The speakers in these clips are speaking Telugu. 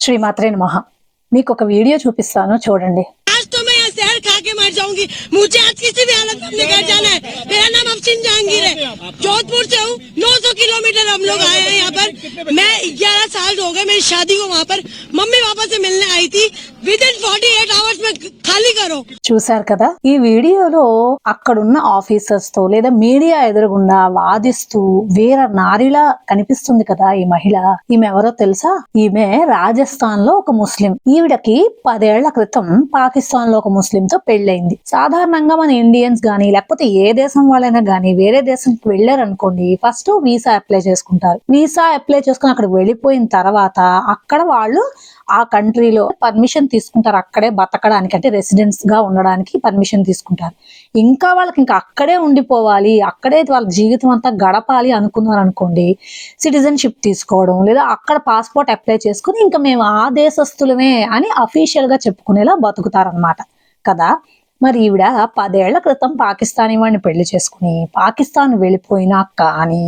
శ్రీమాత్రే నమః మీకు ఒక వీడియో చూపిస్తాను చూడండి आज तो मैं यहाँ शहर खा के मर जाऊंगी मुझे आज किसी भी हालत में अपने घर जाना है मेरा नाम अफसिन जहांगीर है जोधपुर से हूँ 900 किलोमीटर हम लोग आए हैं यहाँ पर मैं 11 साल हो गए मेरी शादी को वहाँ पर मम्मी पापा से मिलने आई थी विद इन 48 आवर्स में ఖాళీ చూసారు కదా? ఈ వీడియోలో అక్కడున్న ఆఫీసర్స్తో లేదా మీడియా ఎదురుగుండా వాదిస్తూ వీర నారిలా కనిపిస్తుంది కదా ఈ మహిళ? ఈమె ఎవరో తెలుసా? ఈమె రాజస్థాన్లో ఒక ముస్లిం. ఈవిడకి పదేళ్ళ క్రితం పాకిస్తాన్లో ఒక ముస్లిం తో పెళ్ళైంది సాధారణంగా మన ఇండియన్స్ గాని లేకపోతే ఏ దేశం వాళ్ళైనా గాని వేరే దేశంకి వెళ్ళారనుకోండి ఫస్ట్ వీసా అప్లై చేసుకుంటారు. వీసా అప్లై చేసుకుని అక్కడ వెళ్ళిపోయిన తర్వాత అక్కడ వాళ్ళు ఆ కంట్రీలో పర్మిషన్ తీసుకుంటారు అక్కడే బతకడానికి. అంటే రెసిడెంట్స్గా ఉండడానికి పర్మిషన్ తీసుకుంటారు. ఇంకా వాళ్ళకి ఇంకా అక్కడే ఉండిపోవాలి అక్కడే వాళ్ళ జీవితం అంతా గడపాలి అనుకున్నారు అనుకోండి సిటిజన్షిప్ తీసుకోవడం లేదా అక్కడ పాస్పోర్ట్ అప్లై చేసుకుని ఇంకా మేము ఆ దేశస్తులమే అని అఫీషియల్గా చెప్పుకునేలా బతుకుతారనమాట కదా? మరి ఈవిడ పదేళ్ళ క్రితం పాకిస్తానీ వాడిని పెళ్ళి చేసుకుని పాకిస్తాన్ వెళ్ళిపోయినా కానీ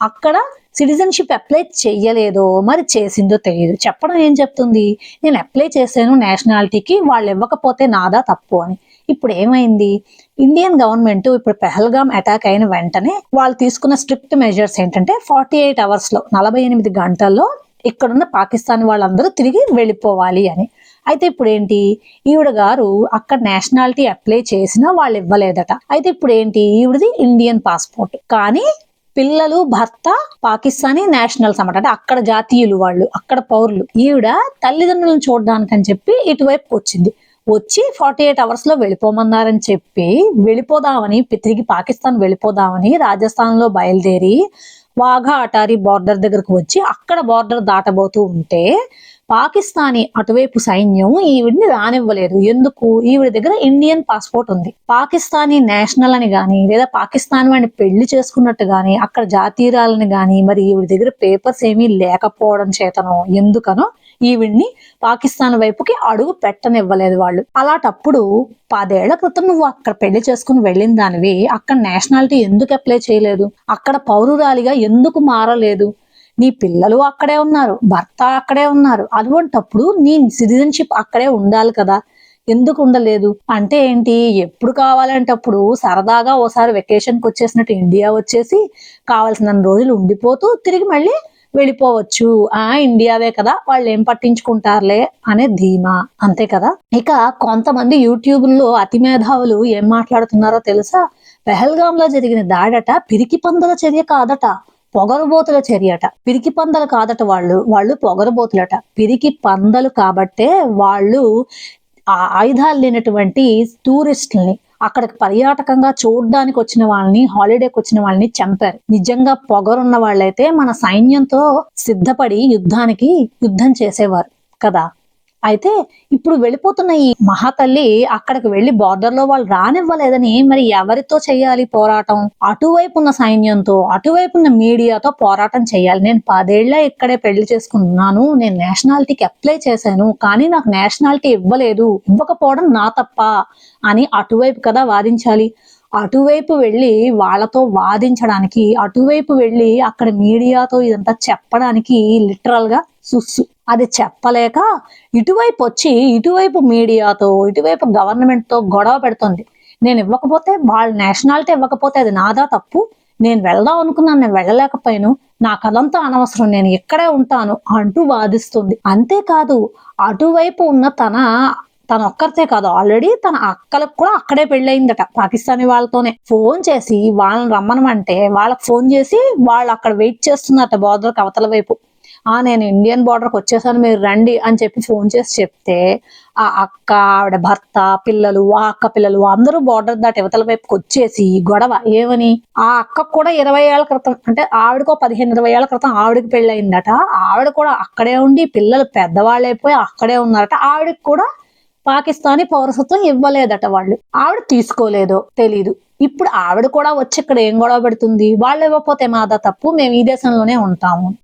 అక్కడ సిటిజన్షిప్ అప్లై చెయ్యలేదో మరి చేసిందో తెలియదు చెప్పడం ఏం చెప్తుంది? నేను అప్లై చేశాను నేషనాలిటీకి వాళ్ళు ఇవ్వకపోతే నాదా తప్పు అని. ఇప్పుడు ఏమైంది? ఇండియన్ గవర్నమెంట్ ఇప్పుడు పెహల్గామ్ అటాక్ అయిన వెంటనే వాళ్ళు తీసుకున్న స్ట్రిక్ట్ మెజర్స్ ఏంటంటే ఫార్టీ ఎయిట్ అవర్స్లో నలభై ఎనిమిది గంటల్లో ఇక్కడున్న పాకిస్తాన్ వాళ్ళందరూ తిరిగి వెళ్ళిపోవాలి అని. అయితే ఇప్పుడు ఏంటి? ఈవిడ గారు అక్కడ నేషనాలిటీ అప్లై చేసినా వాళ్ళు ఇవ్వలేదట. అయితే ఇప్పుడు ఏంటి? ఈవిడది ఇండియన్ పాస్పోర్ట్. కానీ పిల్లలు భర్త పాకిస్తానీ నేషనల్స్ అన్నమాట. అంటే అక్కడ జాతీయులు వాళ్ళు అక్కడ పౌరులు. ఈవిడ తల్లిదండ్రులను చూడడానికి అని చెప్పి ఇటువైపు వచ్చింది. వచ్చి ఫార్టీ ఎయిట్ అవర్స్లో వెళ్ళిపోమన్నారని చెప్పి వెళ్ళిపోదామని తిరిగి పాకిస్తాన్ వెళ్ళిపోదామని రాజస్థాన్లో బయలుదేరి వాఘా అటారీ బార్డర్ దగ్గరకు వచ్చి అక్కడ బార్డర్ దాటబోతూ ఉంటే పాకిస్తానీ అటువైపు సైన్యం ఈవిడిని రానివ్వలేదు. ఎందుకు? ఈవిడ దగ్గర ఇండియన్ పాస్పోర్ట్ ఉంది. పాకిస్తానీ నేషనల్ అని గాని లేదా పాకిస్తాన్ వాడిని పెళ్ళి చేసుకున్నట్టు గాని అక్కడ జాతీయురాలని గాని మరి ఈవిడ దగ్గర పేపర్స్ ఏమీ లేకపోవడం చేతనో ఎందుకనో ఈవిడ్ని పాకిస్తాన్ వైపుకి అడుగు పెట్టనివ్వలేదు వాళ్ళు. అలాంటప్పుడు పదేళ్ళ క్రితం నువ్వు అక్కడ పెళ్ళి చేసుకుని వెళ్ళిన దానివి అక్కడ నేషనాలిటీ ఎందుకు అప్లై చేయలేదు? అక్కడ పౌరురాలిగా ఎందుకు మారలేదు? నీ పిల్లలు అక్కడే ఉన్నారు భర్త అక్కడే ఉన్నారు. అటువంటప్పుడు నీ సిటిజన్షిప్ అక్కడే ఉండాలి కదా. ఎందుకు ఉండలేదు? అంటే ఏంటి? ఎప్పుడు కావాలంటే అప్పుడు సరదాగా ఓసారి వెకేషన్కి వచ్చేసినట్టు ఇండియా వచ్చేసి కావాల్సిన రోజులు ఉండిపోతూ తిరిగి మళ్ళీ వెళ్ళిపోవచ్చు. ఆ ఇండియావే కదా వాళ్ళు ఏం పట్టించుకుంటారులే అనే ధీమా. అంతే కదా? ఇక కొంతమంది యూట్యూబ్లో అతి మేధావులు ఏం మాట్లాడుతున్నారో తెలుసా? పెహల్గామ్లో జరిగిన దాడట పిరికి పందుల చర్య కాదట. పొగరుబోతుల చర్యట. పిరికి పందలు కాదట వాళ్ళు. వాళ్ళు పొగరుబోతులట. పిరికి పందలు కాబట్టే వాళ్ళు ఆ ఆయుధాలు లేనటువంటి టూరిస్టుల్ని అక్కడికి పర్యాటకంగా చూడడానికి వచ్చిన వాళ్ళని హాలిడేకి వచ్చిన వాళ్ళని చంపారు. నిజంగా పొగరున్న వాళ్ళైతే మన సైన్యంతో సిద్ధపడి యుద్ధానికి యుద్ధం చేసేవారు కదా. అయితే ఇప్పుడు వెళ్ళిపోతున్న ఈ మహాతల్లి అక్కడికి వెళ్ళి బార్డర్లో వాళ్ళు రానివ్వలేదని మరి ఎవరితో చేయాలి పోరాటం? అటువైపు ఉన్న సైన్యంతో అటువైపు ఉన్న మీడియాతో పోరాటం చేయాలి. నేను పదేళ్ళ ఇక్కడే పెళ్ళి చేసుకున్నాను. నేను నేషనాలిటీకి అప్లై చేశాను. కానీ నాకు నేషనాలిటీ ఇవ్వలేదు. ఇవ్వకపోవడం నా తప్ప అని అటువైపు కదా వాదించాలి. అటువైపు వెళ్ళి వాళ్ళతో వాదించడానికి అటువైపు వెళ్ళి అక్కడ మీడియాతో ఇదంతా చెప్పడానికి లిటరల్గా సుస్సు. అది చెప్పలేక ఇటువైపు వచ్చి ఇటువైపు మీడియాతో ఇటువైపు గవర్నమెంట్తో గొడవ పెడుతుంది. నేను ఇవ్వకపోతే వాళ్ళ నేషనాలిటీ ఇవ్వకపోతే అది నాదా తప్పు. నేను వెళ్దాం అనుకున్నాను నేను వెళ్ళలేకపోయాను. నాకు అదంతా అనవసరం. నేను ఇక్కడే ఉంటాను అంటూ వాదిస్తుంది. అంతేకాదు అటువైపు ఉన్న తన తన ఒక్కరితే కాదు. ఆల్రెడీ తన అక్కలకు కూడా అక్కడే పెళ్ళయిందట. పాకిస్తానీ వాళ్ళతోనే. ఫోన్ చేసి వాళ్ళని రమ్మనమంటే వాళ్ళకి ఫోన్ చేసి వాళ్ళు అక్కడ వెయిట్ చేస్తున్నారట బోర్డర్ అవతల వైపు. ఆ నేను ఇండియన్ బార్డర్కి వచ్చేసాను మీరు రండి అని చెప్పి ఫోన్ చేసి చెప్తే ఆ అక్క ఆవిడ భర్త పిల్లలు ఆ అక్క పిల్లలు అందరూ బార్డర్ దాటి యువతల వైపుకి వచ్చేసి గొడవ. ఏమని? ఆ అక్క కూడా ఇరవై ఏళ్ళ క్రితం అంటే ఆవిడకో పదిహేను ఇరవై ఏళ్ళ క్రితం ఆవిడకి పెళ్ళయిందట. ఆవిడ కూడా అక్కడే ఉండి పిల్లలు పెద్దవాళ్ళు అయిపోయి అక్కడే ఉన్నారట. ఆవిడకి కూడా పాకిస్తానీ పౌరసత్వం ఇవ్వలేదట వాళ్ళు. ఆవిడ తీసుకోలేదో తెలీదు. ఇప్పుడు ఆవిడ కూడా వచ్చి ఇక్కడ ఏం గొడవ పెడుతుంది? వాళ్ళు ఇవ్వకపోతే మాదా తప్పు? మేము ఈ దేశంలోనే ఉంటాము.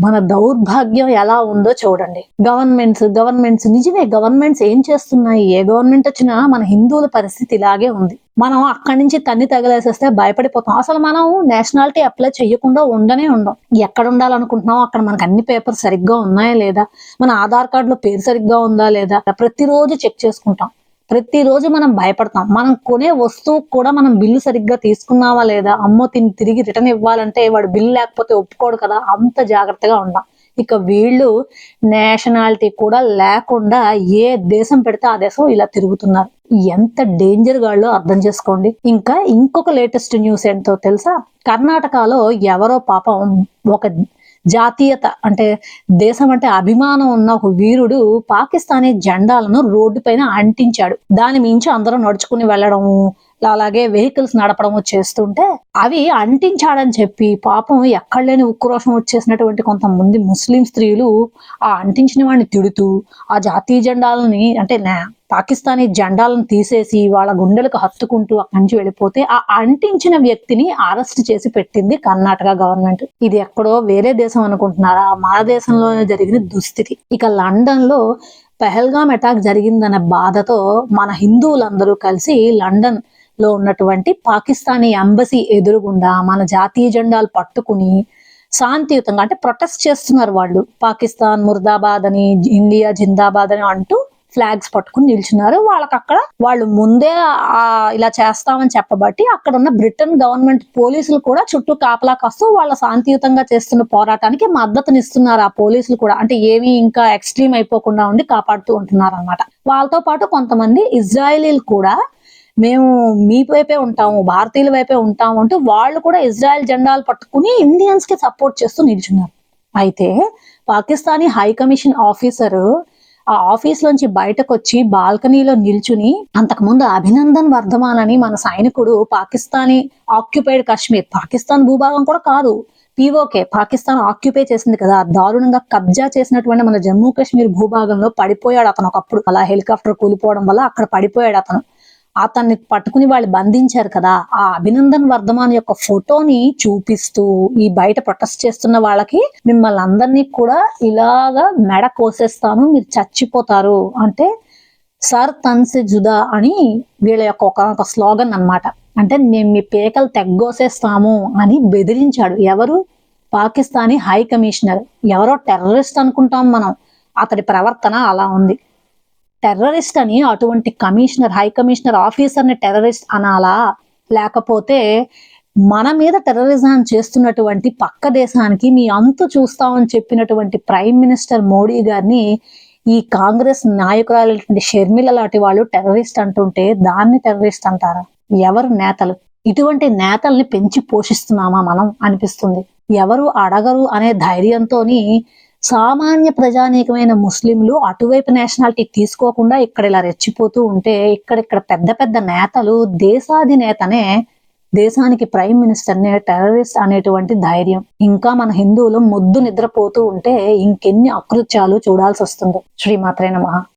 మన దౌర్భాగ్యం ఎలా ఉందో చూడండి. గవర్నమెంట్స్ గవర్నమెంట్స్ నిజమే గవర్నమెంట్స్ ఏం చేస్తున్నాయి? ఏ గవర్నమెంట్ వచ్చినా మన హిందువుల పరిస్థితి ఇలాగే ఉంది. మనం అక్కడి నుంచి తన్ని తగిలేసేస్తే భయపడిపోతాం. అసలు మనం నేషనాలిటీ అప్లై చేయకుండా ఉండనే ఉండం. ఎక్కడ ఉండాలనుకుంటున్నాం అక్కడ మనకు అన్ని పేపర్ సరిగ్గా ఉన్నాయా లేదా? మన ఆధార్ కార్డులో పేరు సరిగ్గా ఉందా లేదా? ప్రతిరోజు చెక్ చేసుకుంటాం. ప్రతిరోజు మనం భయపడతాం. మనం కొనే వస్తువు కూడా మనం బిల్లు సరిగ్గా తీసుకున్నావా లేదా? అమ్మో తిని తిరిగి రిటర్న్ ఇవ్వాలంటే వాడు బిల్లు లేకపోతే ఒప్పుకోడు కదా. అంత జాగ్రత్తగా ఉండాం. ఇక వీళ్ళు నేషనాలిటీ కూడా లేకుండా ఏ దేశం పెడితే ఆ దేశం ఇలా తిరుగుతున్నారు. ఎంత డేంజర్ గాళ్ళు అర్థం చేసుకోండి. ఇంకా ఇంకొక లేటెస్ట్ న్యూస్ ఏంటో తెలుసా? కర్ణాటకలో ఎవరో పాపం ఒక జాతీయత అంటే దేశం అంటే అభిమానం ఉన్న ఒక వీరుడు పాకిస్తానీ జెండాలను రోడ్డు పైన అంటించాడు. దాని మించి అందరూ నడుచుకుని వెళ్ళడము అలాగే వెహికల్స్ నడపడము చేస్తుంటే అవి అంటించాడని చెప్పి పాపం ఎక్కడ లేని ఉక్రోషం వచ్చేసినటువంటి కొంతమంది ముస్లిం స్త్రీలు ఆ అంటించిన వాడిని తిడుతూ ఆ జాతీయ జెండాలని అంటే నా- పాకిస్తానీ జెండాలను తీసేసి వాళ్ళ గుండెలకు హత్తుకుంటూ అక్కడి నుంచి వెళ్ళిపోతే ఆ అంటించిన వ్యక్తిని అరెస్ట్ చేసి పెట్టింది కర్ణాటక గవర్నమెంట్. ఇది ఎక్కడో వేరే దేశం అనుకుంటున్నారా? మన దేశంలోనే జరిగిన దుస్థితి. ఇక లండన్లో పెహల్గామ్ అటాక్ జరిగిందనే బాధతో మన హిందువులందరూ కలిసి లండన్ లో ఉన్నటువంటి పాకిస్తానీ ఎంబసీ ఎదురుగుండా మన జాతీయ జెండాలు పట్టుకుని శాంతియుతంగా అంటే ప్రొటెస్ట్ చేస్తున్నారు వాళ్ళు. పాకిస్తాన్ ముర్దాబాద్ అని ఇండియా జిందాబాద్ అని అంటూ ఫ్లాగ్స్ పట్టుకుని నిల్చున్నారు. వాళ్ళకి అక్కడ వాళ్ళు ముందే ఇలా చేస్తామని చెప్పబట్టి అక్కడ ఉన్న బ్రిటన్ గవర్నమెంట్ పోలీసులు కూడా చుట్టూ కాపలా కాస్తూ వాళ్ళ శాంతియుతంగా చేస్తున్న పోరాటానికి మద్దతునిస్తున్నారు. ఆ పోలీసులు కూడా అంటే ఏమీ ఇంకా ఎక్స్ట్రీమ్ అయిపోకుండా ఉండి కాపాడుతూ ఉంటున్నారు అనమాట వాళ్ళతో పాటు కొంతమంది ఇజ్రాయలీలు కూడా మేము మీ వైపే ఉంటాము భారతీయుల వైపే ఉంటాము అంటూ వాళ్ళు కూడా ఇజ్రాయెల్ జెండాలు పట్టుకుని ఇండియన్స్కి సపోర్ట్ చేస్తూ నిల్చున్నారు. అయితే పాకిస్తానీ హై కమిషన్ ఆఫీసర్ ఆ ఆఫీస్ లోంచి బయటకు వచ్చి బాల్కనీలో నిల్చుని అంతకుముందు అభినందన్ వర్ధమాన్ అని మన సైనికుడు పాకిస్తానీ ఆక్యుపైడ్ కాశ్మీర్ పాకిస్తాన్ భూభాగం కూడా కాదు పీఓకే పాకిస్తాన్ ఆక్యుపై చేసింది కదా దారుణంగా కబ్జా చేసినటువంటి మన జమ్మూ కాశ్మీర్ భూభాగంలో పడిపోయాడు అతను ఒకప్పుడు. అలా హెలికాప్టర్ కూలిపోవడం వల్ల అక్కడ పడిపోయాడు అతను. అతన్ని పట్టుకుని వాళ్ళు బంధించారు కదా. ఆ అభినందన్ వర్ధమాన్ యొక్క ఫోటోని చూపిస్తూ ఈ బయట ప్రొటెస్ట్ చేస్తున్న వాళ్ళకి మిమ్మల్ని అందరినీ కూడా ఇలాగా మెడ కోసేస్తాను మీరు చచ్చిపోతారు అంటే సర్ తన్సే జుదా అని వీళ్ళ యొక్క ఒక స్లోగన్ అన్నమాట. అంటే మేము మీ పేకలు తెగ్గోసేస్తాము అని బెదిరించాడు. ఎవరు? Pakistani high commissioner. ఎవరో టెర్రరిస్ట్ అనుకుంటాం మనం. అతడి ప్రవర్తన అలా ఉంది. టెర్రరిస్ట్ అని అటువంటి కమిషనర్ హై కమిషనర్ ఆఫీసర్ని టెర్రరిస్ట్ అనాలా? లేకపోతే మన మీద టెర్రరిజం చేస్తున్నటువంటి పక్క దేశానికి మీ అంతు చూస్తామని చెప్పినటువంటి ప్రైమ్ మినిస్టర్ మోడీ గారిని ఈ కాంగ్రెస్ నాయకురాలైనటువంటి షర్మిల లాంటి వాళ్ళు టెర్రరిస్ట్ అంటుంటే దాన్ని టెర్రరిస్ట్ అంటారా? ఎవరు నేతలు? ఇటువంటి నేతల్ని పెంచి పోషిస్తున్నామా మనం? అనిపిస్తుంది. ఎవరు అడగరు అనే ధైర్యంతోని సామాన్య ప్రజానీకమైన ముస్లింలు అటువైపు నేషనాలిటీ తీసుకోకుండా ఇక్కడ ఇలా రెచ్చిపోతూ ఉంటే ఇక్కడ పెద్ద పెద్ద నేతలు దేశాధినేతనే దేశానికి ప్రైమ్ మినిస్టర్నే టెర్రరిస్ట్ అనేటువంటి ధైర్యం. ఇంకా మన హిందువులు ముద్దు నిద్రపోతూ ఉంటే ఇంకెన్ని అకృత్యాలు చూడాల్సి వస్తుందో శ్రీమాత్రే మహా